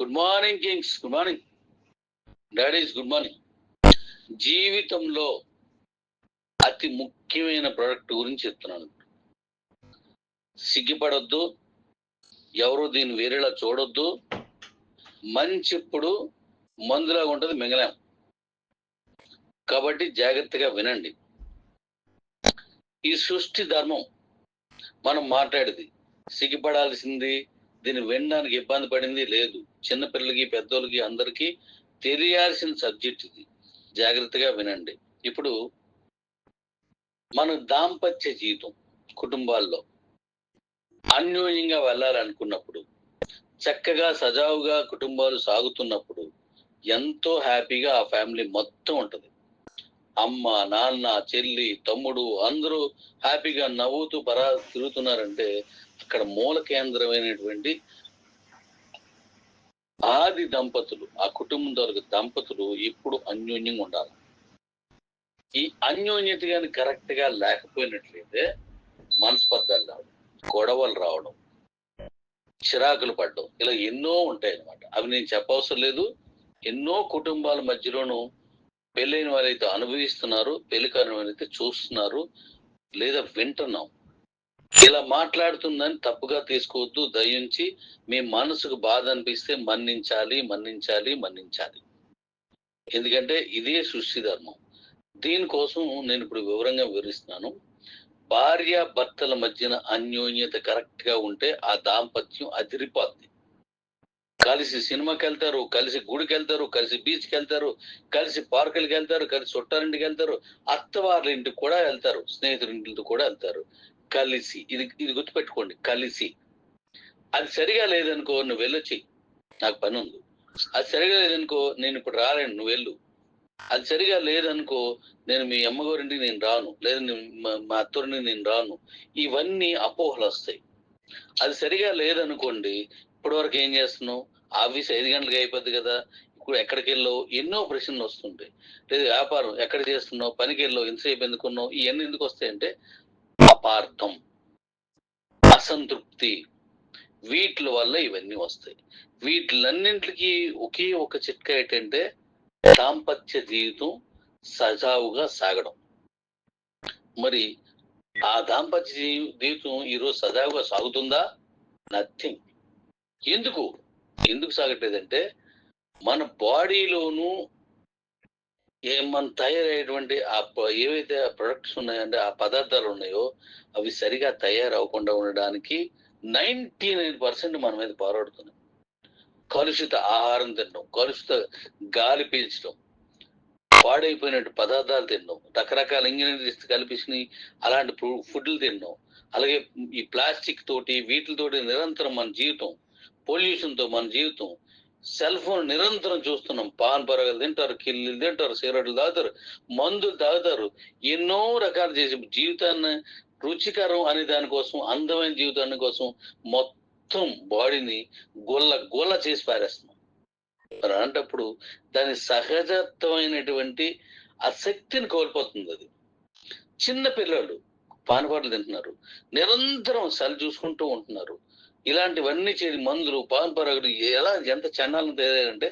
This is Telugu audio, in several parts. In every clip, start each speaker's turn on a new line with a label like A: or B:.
A: Good morning kings good morning daddies good morning జీవితంలో అతి ముఖ్యమైన ప్రోడక్ట్ గురించి చెప్తున్నాను. సిగ్గిపడొద్దు. ఎవరు దీన్ని వేరేలా చూడొద్దు. మంచి ఇప్పుడు మందులాగా ఉంటుంది మింగలేం. కాబట్టి జాగ్రత్తగా వినండి. ఈ సృష్టి ధర్మం మనం మాట్లాడేది. సిగ్గుపడాల్సింది దీన్ని వినడానికి ఇబ్బంది పడింది లేదు. చిన్నపిల్లలకి పెద్దోళ్ళకి అందరికీ తెలియాల్సిన సబ్జెక్ట్ ఇది. జాగ్రత్తగా వినండి. ఇప్పుడు మన దాంపత్య జీవితం కుటుంబాల్లో అన్యోన్యంగా వెళ్ళాలనుకున్నప్పుడు చక్కగా సజావుగా కుటుంబాలు సాగుతున్నప్పుడు ఎంతో హ్యాపీగా ఆ ఫ్యామిలీ మొత్తం ఉంటుంది. అమ్మ నాన్న చెల్లి తమ్ముడు అందరూ హ్యాపీగా నవ్వుతూ పరా తిరుగుతున్నారంటే అక్కడ మూల కేంద్రమైనటువంటి ఆది దంపతులు ఆ కుటుంబం దొరకు దంపతులు ఎప్పుడు అన్యోన్యంగా ఉండాలి. ఈ అన్యోన్యత కానీ కరెక్ట్గా లేకపోయినట్లయితే మనస్పర్ధాలు రావడం గొడవలు రావడం చిరాకులు పడడం ఇలా ఎన్నో ఉంటాయి అనమాట అవి నేను చెప్పవసరం లేదు. ఎన్నో కుటుంబాల మధ్యలోనూ పెళ్ళైన వారైతే అనుభవిస్తున్నారు పెళ్ళి కాని అయితే చూస్తున్నారు లేదా వింటున్నాం. ఇలా మాట్లాడుతుందని తప్పుగా తీసుకోవద్దు. దయించి మీ మనసుకు బాధ అనిపిస్తే మన్నించాలి మన్నించాలి మన్నించాలి. ఎందుకంటే ఇదే సృష్టి ధర్మం. దీనికోసం నేను ఇప్పుడు వివరంగా వివరిస్తున్నాను. భార్య భర్తల మధ్యన అన్యోన్యత కరెక్ట్గా ఉంటే ఆ దాంపత్యం అదిరిపోద్ది. కలిసి సినిమాకి వెళ్తారు కలిసి గుడికి వెళ్తారు కలిసి బీచ్కి వెళ్తారు కలిసి పార్కులకి వెళ్తారు కలిసి చుట్టారింటికి వెళ్తారు అత్తవార్ల ఇంటికి కూడా వెళ్తారు స్నేహితుడింటికి కూడా వెళ్తారు. కలిసి ఇది ఇది గుర్తుపెట్టుకోండి కలిసి. అది సరిగా లేదనుకో నువ్వు వెళ్ళొచ్చి నాకు పని ఉంది. అది సరిగా లేదనుకో నేను ఇప్పుడు రాలేను నువ్వు వెళ్ళు. అది సరిగా లేదనుకో నేను మీ అమ్మగారింటికి నేను రాను లేదా మా- మా నేను రాను. ఇవన్నీ అపోహలు వస్తాయి. అది సరిగా లేదనుకోండి ఇప్పటి వరకు ఏం చేస్తున్నావు? ఆఫీస్ ఐదు గంటలకు అయిపోద్ది కదా. ఇప్పుడు ఎక్కడికి వెళ్ళావు? ఎన్నో ప్రశ్నలు వస్తుంటాయి. లేదు వ్యాపారం ఎక్కడ చేస్తున్నావు? పనికి వెళ్ళావు? ఎంతసేపు ఎందుకున్నావు ఇవన్నీ ఎందుకు వస్తాయంటే అపార్థం అసంతృప్తి. వీటి వల్ల ఇవన్నీ వస్తాయి. వీటిలన్నింటికి ఒకే ఒక చిట్కా ఏంటంటే దాంపత్య జీవితం సజావుగా సాగడం. మరి ఆ దాంపత్య జీవితం ఈరోజు సజావుగా సాగుతుందా? నథింగ్. ఎందుకు? ఎందుకు సాగట్లేదంటే మన బాడీలోనూ మన తయారయ్యేటువంటి ఆ ఏవైతే ప్రొడక్ట్స్ ఉన్నాయంటే ఆ పదార్థాలు ఉన్నాయో అవి సరిగా తయారవకుండా ఉండడానికి నైంటీ నైన్ పర్సెంట్ మన మీద పోరాడుతున్నాం. కలుషిత ఆహారం తినడం కలుషిత గాలి పీల్చడం పాడైపోయినట్టు పదార్థాలు తినడం రకరకాల ఇంగ్రీడియంట్స్ కలిపి అలాంటి ఫు- ఫుడ్లు తినడం అలాగే ఈ ప్లాస్టిక్ తోటి వీటితోటి నిరంతరం మన జీవితం పొల్యూషన్తో మన జీవితం సెల్ ఫోన్ నిరంతరం చూస్తున్నాం. పాన్ పరగలు తింటారు కిల్లీలు తింటారు సిగరెట్లు తాగుతారు మందులు తాగుతారు. ఎన్నో రకాలు చేసి జీవితాన్ని రుచికరం అనే దానికోసం అందమైన జీవితాన్ని కోసం మొత్తం బాడీని గొల్ల గొల్ల చేసి పారేస్తున్నాం. అలాంటప్పుడు దాని సహజత్వమైనటువంటి ఆ శక్తిని కోల్పోతుంది అది. చిన్న పిల్లలు పానపాటలు తింటున్నారు. నిరంతరం సెల్ చూసుకుంటూ ఉంటున్నారు. ఇలాంటివన్నీ చేసి మందులు పాన్పరగలు ఎలా ఎంత చండాలను తయారయ్యారంటే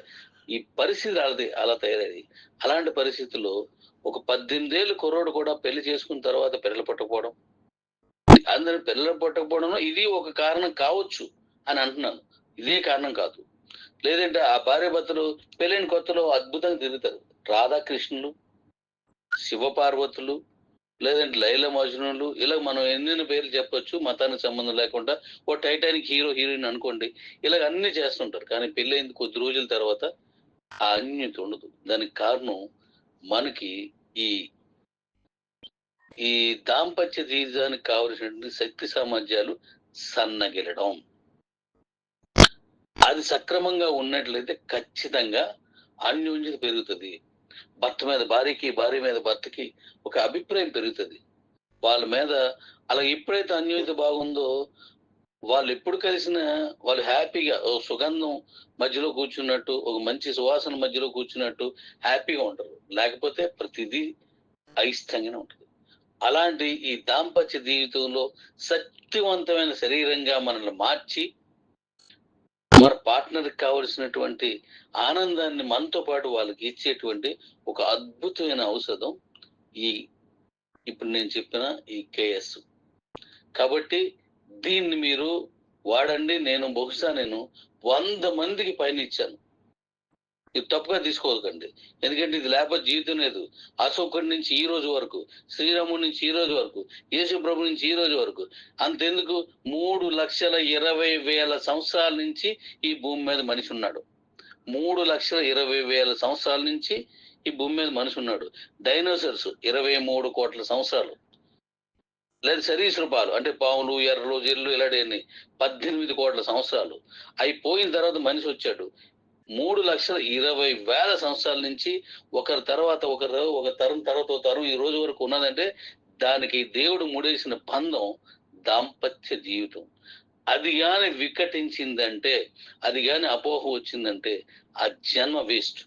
A: ఈ పరిస్థితి అలాది అలా తయారయ్యి అలాంటి పరిస్థితుల్లో ఒక పద్దెనిమిది ఏళ్ళు కుర్రోడు కూడా పెళ్ళి చేసుకున్న తర్వాత పిల్లలు పట్టకపోవడం. అందరు పిల్లలు పట్టకపోవడం ఇది ఒక కారణం కావచ్చు అని అంటున్నాను. ఇదే కారణం కాదు. లేదంటే ఆ భార్య భర్తలు పెళ్ళైన కొత్తలో అద్భుతంగా తిరుగుతారు. రాధాకృష్ణులు శివపార్వతులు లేదంటే లైల మజ్నులు ఇలా మనం ఎన్నెన్ని పేర్లు చెప్పొచ్చు మతానికి సంబంధం లేకుండా ఓ టైటానిక్ హీరో హీరోయిన్ అనుకోండి ఇలాగ అన్ని చేస్తుంటారు. కానీ పెళ్ళైంది కొద్ది రోజుల తర్వాత ఆ అన్యత ఉండదు. దానికి కారణం మనకి ఈ ఈ దాంపత్య జీవితానికి కావలసినటువంటి శక్తి సామర్థ్యాలు సన్నగిలడం. అది సక్రమంగా ఉన్నట్లయితే ఖచ్చితంగా అన్యోన్యత పెరుగుతుంది. భర్త మీద భార్యకి భార్య మీద భర్తకి ఒక అభిప్రాయం పెరుగుతుంది. వాళ్ళ మీద అలా ఎప్పుడైతే అన్యోన్యత బాగుందో వాళ్ళు ఎప్పుడు కలిసిన వాళ్ళు హ్యాపీగా ఓ సుగంధం మధ్యలో కూర్చున్నట్టు ఒక మంచి సువాసన మధ్యలో కూర్చున్నట్టు హ్యాపీగా ఉంటారు. లేకపోతే ప్రతిదీ అయిష్టంగానే ఉంటుంది. అలాంటి ఈ దాంపత్య జీవితంలో శక్తివంతమైన శరీరంగా మనల్ని మార్చి మన పార్ట్నర్ కావలసినటువంటి ఆనందాన్ని మనతో పాటు వాళ్ళకి ఇచ్చేటువంటి ఒక అద్భుతమైన ఔషధం ఈ ఇప్పుడు నేను చెప్పిన ఈ కేఎస్. కాబట్టి దీన్ని మీరు వాడండి. నేను బహుశా నేను వంద మందికి పైన ఇచ్చాను. ఇది తప్పుగా తీసుకోవద్దండి. ఎందుకంటే ఇది లేకపోతే జీవితం లేదు. అశోకుడి నుంచి ఈ రోజు వరకు శ్రీరాముడి నుంచి ఈ రోజు వరకు యేసు ప్రభు నుంచి ఈ రోజు వరకు అంతెందుకు? మూడు లక్షల ఇరవై వేల సంవత్సరాల నుంచి ఈ భూమి మీద మనిషి ఉన్నాడు. మూడు లక్షల ఇరవై వేల సంవత్సరాల నుంచి ఈ భూమి మీద మనిషి ఉన్నాడు. డైనోసర్స్ ఇరవై మూడు కోట్ల సంవత్సరాలు. లేదా సరీసృపాలు అంటే పాములు ఎర్రలు జెల్లు ఇలాంటివన్నీ పద్దెనిమిది కోట్ల సంవత్సరాలు. అవి పోయిన తర్వాత మనిషి వచ్చాడు. మూడు లక్షల ఇరవై వేల సంవత్సరాల నుంచి ఒకరి తర్వాత ఒకరు ఒక తరం తర్వాత ఒక తరం ఈ రోజు వరకు ఉన్నదంటే దానికి దేవుడు ముడేసిన బంధం దాంపత్య జీవితం. అది గాని వికటించిందంటే అది కాని అపోహ వచ్చిందంటే ఆ జన్మ వేస్ట్.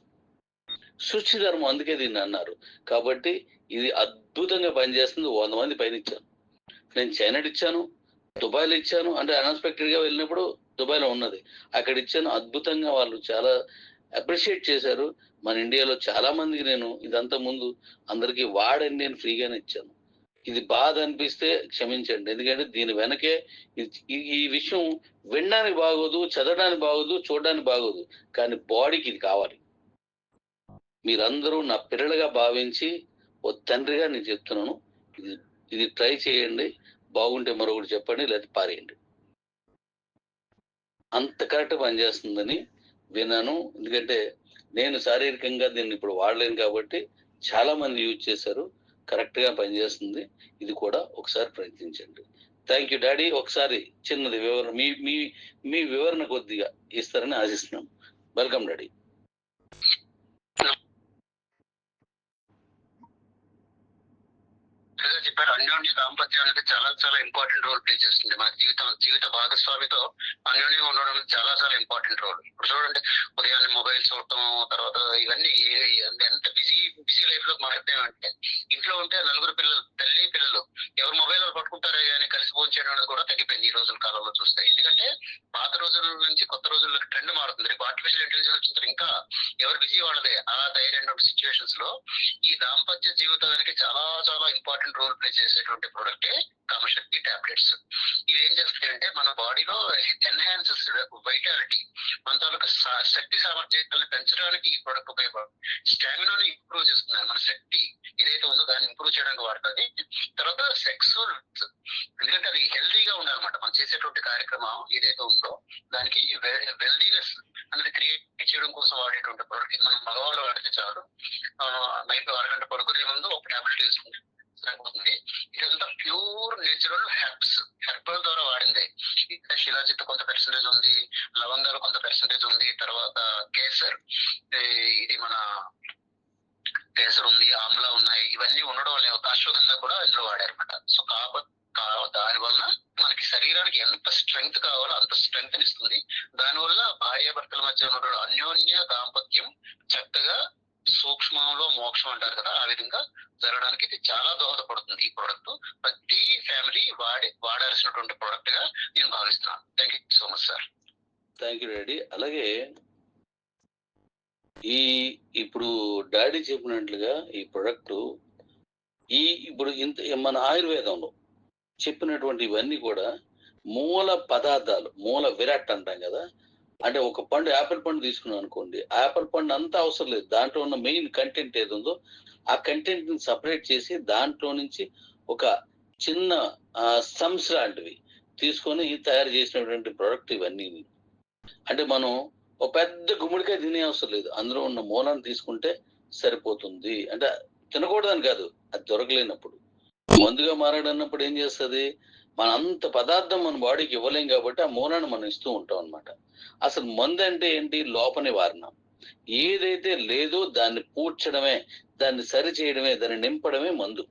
A: సృష్టి ధర్మం అందుకే దీన్ని అన్నారు. కాబట్టి ఇది అద్భుతంగా పనిచేస్తుంది. వంద మంది పైన ఇచ్చాను నేను చైనాడు ఇచ్చాను దుబాయ్లో ఇచ్చాను. అంటే అన్ఎక్స్పెక్టెడ్గా వెళ్ళినప్పుడు దుబాయ్లో ఉన్నది. అక్కడ ఇచ్చాను అద్భుతంగా వాళ్ళు చాలా అప్రిషియేట్ చేశారు. మన ఇండియాలో చాలా మందికి నేను ఇదంతా ముందు అందరికీ వాడండి నేను ఫ్రీగానే ఇచ్చాను. ఇది బాధ అనిపిస్తే క్షమించండి. ఎందుకంటే దీని వెనకే ఈ- ఈ విషయం వినడానికి బాగోదు చదవడానికి బాగోదు చూడడానికి బాగోదు. కానీ బాడీకి ఇది కావాలి. మీరందరూ నా పిల్లలుగా భావించి ఓ తండ్రిగా నేను చెప్తున్నాను. ఇది ఇది ట్రై చేయండి. బాగుంటే మరొకటి చెప్పండి లేదా పారేయండి. అంత కరెక్ట్ పనిచేస్తుందని విన్నాను. ఎందుకంటే నేను శారీరకంగా దీన్ని ఇప్పుడు వాడలేను కాబట్టి చాలా మంది యూజ్ చేశారు. కరెక్ట్గా పనిచేస్తుంది ఇది కూడా ఒకసారి ప్రయత్నించండి. Thank you daddy. ఒకసారి చిన్నది వివరణ మీ మీ మీ వివరణ కొద్దిగా ఇస్తారని ఆశిస్తున్నాం. Welcome daddy.
B: ఏదో చెప్పారు. అన్యోన్య దాంపత్యం అనేది చాలా చాలా ఇంపార్టెంట్ రోల్ ప్లే చేస్తుంది. మన జీవితం జీవిత భాగస్వామితో అన్యోన్యంగా ఉండడం చాలా చాలా ఇంపార్టెంట్ రోల్ ఇప్పుడు చూడండి ఉదయాన్నే మొబైల్ చూడటం తర్వాత ఇవన్నీ ఎంత బిజీ బిజీ లైఫ్లో మారిపోయామంటే ఇంట్లో ఉంటే నలుగురు పిల్లలు తల్లి పిల్లలు ఎవరు మొబైల్ పట్టుకుంటారో కానీ కలిసి ఫోన్ చేయడం అనేది కూడా తగ్గిపోయింది ఈ రోజుల కాలంలో చూస్తే. ఎందుకంటే పాత రోజుల నుంచి కొత్త రోజుల్లోకి ట్రెండ్ మారుతుంది. రేపు ఆర్టిఫిషియల్ ఇంటెలిజెన్స్ వచ్చిన ఇంకా ఎవరు బిజీ వాళ్ళదే. అలా తయారైన సిచ్యువేషన్స్లో ఈ దాంపత్య జీవితానికి చాలా చాలా ఇంపార్టెంట్ రోల్ ప్లే చేసేటువంటి ప్రొడక్టే కామశక్తి టాబ్లెట్స్ ఇవి ఏం చేస్తాయంటే మన బాడీలో ఎన్హాన్సెస్ వైటాలిటీ మన తాలూకా సా- శక్తి సామర్థ్యాలను పెంచడానికి ఈ ప్రొడక్ట్ ఉపయోగపడుతుంది స్టామినాను ఇంప్రూవ్ చేస్తుంది. మన శక్తి ఏదైతే ఉందో దాన్ని ఇంప్రూవ్ చేయడానికి వాడుతుంది. తర్వాత సెక్సువల్ ఎందుకంటే అది హెల్దీగా ఉండాలన్నమాట. మనం చేసేటువంటి కార్యక్రమం ఏదైతే ఉందో దానికి వెల్దీనెస్ అనేది క్రియేట్ చేయడం కోసం వాడేటువంటి ప్రోడక్ట్ ఇది మనం మగవాళ్ళు వాడితే చాలు. నైట్ అరగంట పడుకునే ముందు ఒక టాబ్లెట్ తీసుకుంటే సరిపోతుంది ఇదంతా ప్యూర్ నేచురల్ హెర్బ్స్ హెర్బల్ ద్వారా వాడిందే ఇక్కడ శిలాజిత్ కొంత పర్సెంటేజ్ ఉంది లవంగాలు కొంత పర్సెంటేజ్ ఉంది తర్వాత కేసర్ ఈ- ఇది మన కేసర్ ఉంది ఆమ్లా ఉన్నాయి ఇవన్నీ ఉండడం వల్ల ఒక అశ్వగంధ కూడా ఇందులో వాడారన్నమాట సో కాబట్టి దాని వలన మనకి ఎంత స్ట్రెంగ్త్ కావాలో అంత స్ట్రెంగ్త్ ఇస్తుంది. దానివల్ల భార్యాభర్తల మధ్య ఉన్న అన్యోన్య దాంపత్యం చక్కగా సూక్ష్మంలో మోక్షం అంటారు కదా ఆ విధంగా జరగడానికి ఇది చాలా దోహదపడుతుంది. ఈ ప్రోడక్ట్ ప్రతి ఫ్యామిలీ వాడి వాడాల్సినటువంటి ప్రోడక్ట్గా నేను భావిస్తున్నాను. Thank you so much sir
A: thank you daddy. అలాగే ఈ ఇప్పుడు డాడీ చెప్పినట్లుగా ఈ ప్రొడక్ట్ ఈ ఇప్పుడు ఇంత మన ఆయుర్వేదంలో చెప్పినటువంటి ఇవన్నీ కూడా మూల పదార్థాలు మూల విరాట్ అంటాం కదా. అంటే ఒక పండు యాపిల్ పండు తీసుకున్నాం అనుకోండి యాపిల్ పండు అంతా అవసరం లేదు. దాంట్లో ఉన్న మెయిన్ కంటెంట్ ఏది ఉందో ఆ కంటెంట్ని సపరేట్ చేసి దాంట్లో నుంచి ఒక చిన్న సమ్స్ లాంటివి తీసుకొని తయారు చేసినటువంటి ప్రోడక్ట్ ఇవన్నీ అంటే మనం ఒక పెద్ద గుమ్మడికాయ తినే అవసరం లేదు. అందులో ఉన్న మూలాన్ని తీసుకుంటే సరిపోతుంది. అంటే తినకూడదని కాదు అది దొరకలేనప్పుడు. మందుగా మారాడన్నప్పుడు ఏం చేస్తుంది? మన అంత పదార్థం మన బాడీకి ఇవ్వలేం కాబట్టి ఆ మూలాన్ని మనం ఇస్తూ ఉంటాం అన్నమాట. అసలు మందు అంటే ఏంటి? లోపని వారణం. ఏదైతే లేదో దాన్ని పూడ్చడమే దాన్ని సరి చేయడమే దాన్ని నింపడమే మందు.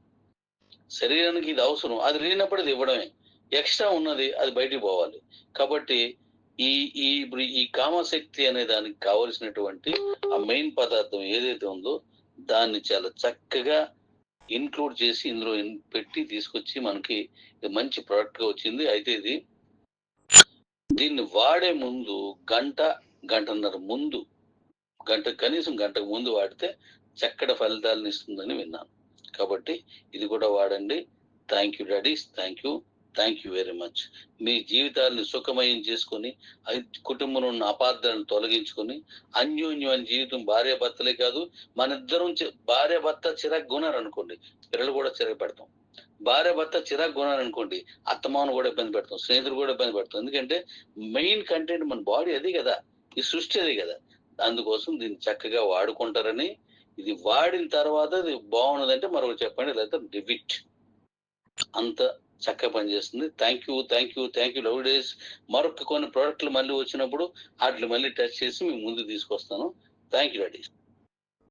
A: శరీరానికి ఇది అవసరం. అది లేనప్పుడు అది ఇవ్వడమే. ఎక్స్ట్రా ఉన్నది అది బయటికి పోవాలి. కాబట్టి ఈ ఈ ఇప్పుడు ఈ కామశక్తి అనే దానికి కావలసినటువంటి ఆ మెయిన్ పదార్థం ఏదైతే ఉందో దాన్ని చాలా చక్కగా ఇన్క్లూడ్ చేసి ఇందులో పెట్టి తీసుకొచ్చి మనకి మంచి ప్రోడక్ట్గా వచ్చింది. అయితే ఇది దీన్ని వాడే ముందు గంట గంటన్నర ముందు గంట కనీసం గంటకు ముందు వాడితే చక్కటి ఫలితాలను ఇస్తుందని విన్నాను. కాబట్టి ఇది కూడా వాడండి. Thank you daddies thank you thank you very much మీ జీవితాలను సుఖమయం చేసుకొని కుటుంబంలో ఉన్న అపార్థాలను తొలగించుకొని అన్యోన్యమైన జీవితం భార్య భర్తలే కాదు మన ఇద్దరం భార్య భర్త చిరాకు గుణారు అనుకోండి పిల్లలు కూడా చిరాకు పెడతాం. భార్య భర్త చిరాకు గుణారు అనుకోండి అత్తమాను కూడా ఇబ్బంది పెడతాం స్నేహితులు కూడా ఇబ్బంది పెడతాం. ఎందుకంటే మెయిన్ కంటెంట్ మన బాడీ అది కదా ఈ సృష్టి అది కదా. అందుకోసం దీన్ని చక్కగా వాడుకుంటారని ఇది వాడిన తర్వాత ఇది బాగున్నదంటే మరొకటి చెప్పండి లేదా డివిట్ అంత చక్కగా పనిచేస్తుంది. Thank you thank you thank you love days మరొక కొన్ని ప్రోడక్ట్లు మళ్ళీ వచ్చినప్పుడు వాటిని మళ్ళీ టచ్ చేసి మీ ముందు తీసుకొస్తాను. Thank you డీస్